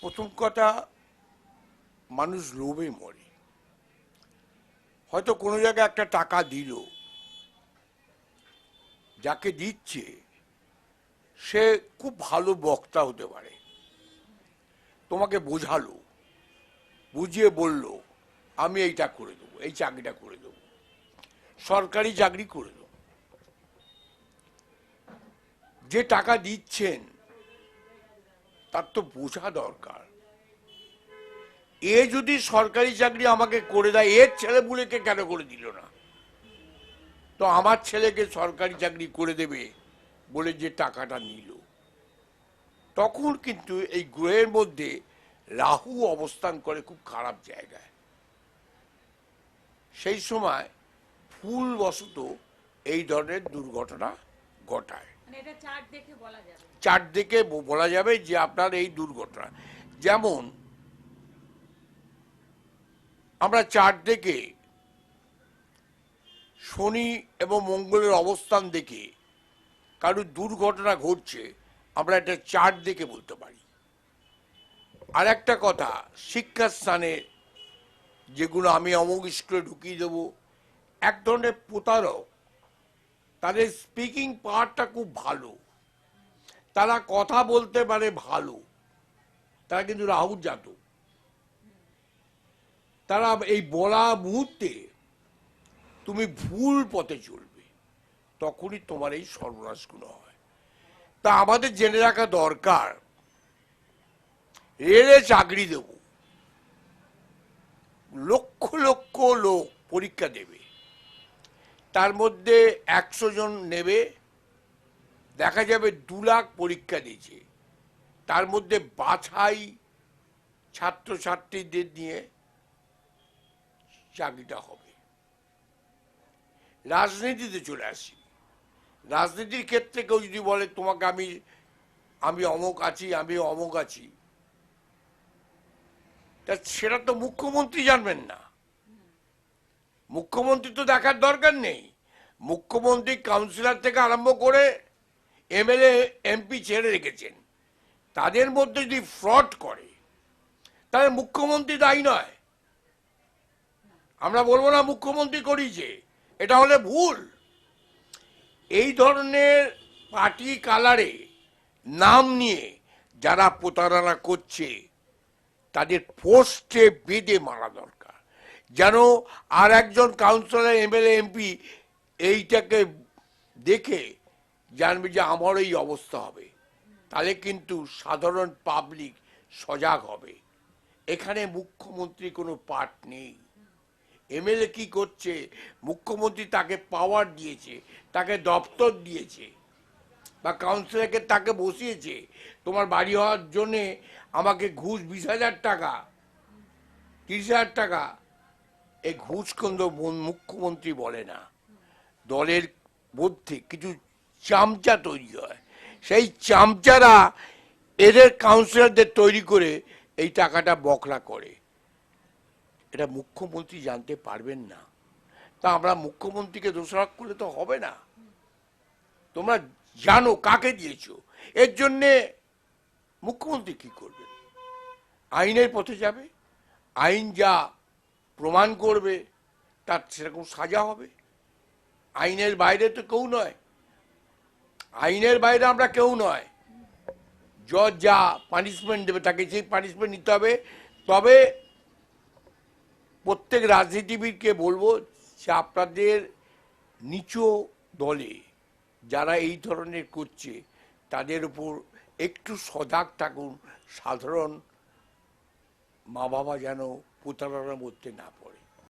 প্রথম কথা, মানুষ লোভে মরে। হয়তো কোনো জায়গায় একটা টাকা দিল, যাকে দিচ্ছে, সে খুব ভালো বক্তা হতে পারে। তোমাকে বোঝালো, বুঝিয়ে বলল, আমি এইটা করে দেবো, এই চাকরিটা করে দেবো। সরকারি চাকরি করে দেবো। যে টাকা দিচ্ছেন তার তো বোঝা দরকার। এ যদি সরকারি চাকরি আমাকে করে দেয়, এর ছেলেপুলেকে কেন করে দিল না? তো আমার ছেলেকে সরকারি চাকরি করে দেবে বলে যে টাকাটা নিল। তখন কিন্তু এই গ্রহের মধ্যে রাহু অবস্থান করে খুব খারাপ জায়গায়। সেই সময় ফুল বশত এই ধরনের দুর্ঘটনা ঘটায়। মানে চার দিকে বলা যাবে। যে আপনার এই দুর্ঘটনা। যেমন, আমরা চার দিকে শনি এবং মঙ্গলের অবস্থান দেখে কারও দুর্ঘটনা ঘটছে, আমরা এটা চার দেখে বলতে পারি। আর একটা কথা শিক্ষাস্থানে যেগুলো আমি অমুক স্কুলে ঢুকিয়ে দেবো, এক ধরনের প্রতারক তাদের স্পিকিং পাওয়ারটা খুব ভালো। তারা কথা বলতে পারে ভালো। তারা কিন্তু রাহুল জাত তারা এই বলা মুহূর্তে তুমি ভুল পথে চলবে। তখনই তোমার এই সর্বনাশগুলো হয়। তা আমাদের জেনে রাখা দরকার রেলে চাকরি দেব। লক্ষ লক্ষ লোক পরীক্ষা দেবে। তার মধ্যে একশো জন নেবে। দেখা যাবে দু লাখ পরীক্ষা দিয়েছে। তার মধ্যে বাছাই ছাত্রছাত্রীদের নিয়ে চাকরিটা হবে। রাজনীতিতে চলে আসি রাজনীতির ক্ষেত্রে কেউ যদি বলে, তোমাকে আমি আমি অমক আছি, আমি অমক আছি, তা সেটা তো মুখ্যমন্ত্রী জানবেন না। মুখ্যমন্ত্রী তো দেখার দরকার নেই। মুখ্যমন্ত্রী কাউন্সিলর থেকে আরম্ভ করে এমএলএ এমপি ছেড়ে রেখেছেন। তাদের মধ্যে যদি ফ্রড করে, তাহলে মুখ্যমন্ত্রী দায়ী নয়। আমরা বলব না মুখ্যমন্ত্রী করিছে এটা হলে ভুল। এই ধরনের পার্টি কালারে নাম নিয়ে যারা প্রতারণা করছে, তাদের পোস্টে বেঁধে মারা দরকার। যেন আর একজন কাউন্সিলর এমএলএ এমপি এইটাকে দেখে জানবে যে আমার এই অবস্থা হবে। তাহলে কিন্তু সাধারণ পাবলিক সজাগ হবে। এখানে মুখ্যমন্ত্রী কোনো পার্ট নেই। এমএলএ কি করছে? মুখ্যমন্ত্রী তাকে পাওয়ার দিয়েছে, তাকে দপ্তর দিয়েছে, বা কাউন্সিলরকে তাকে বসিয়েছে। তোমার বাড়ি হওয়ার জন্যে আমাকে ঘুষ বিশ হাজার টাকা, তিরিশ হাজার টাকা এই ঘুষ কিন্তু মুখ্যমন্ত্রী বলে না। দলের মধ্যে কিছু চামচা তৈরি হয়। সেই চামচারা এদের কাউন্সিলরদের তৈরি করে এই টাকাটা বকরা করে। এটা মুখ্যমন্ত্রী জানতে পারবেন না। তা আমরা মুখ্যমন্ত্রীকে দোষারোপ করলে তো হবে না। তোমরা জানো কাকে দিয়েছ। এর জন্যে মুখ্যমন্ত্রী কি করবেন? আইনের পথে যাবে? আইন যা প্রমাণ করবে, তার সেরকম সাজা হবে। আইনের বাইরে তো কেউ নয়। আইনের বাইরে আমরা কেউ নয়। জজ যা পানিশমেন্ট দেবে, তাকে সেই পানিশমেন্ট নিতে হবে, তবে প্রত্যেক রাজনীতিবিদকে বলব যে আপনাদের নিচু দলে যারা এই ধরনের করছে, তাদের উপর একটু সজাগ থাকুন। সাধারণ মা বাবা যেন প্রতারণার মধ্যে না পড়ে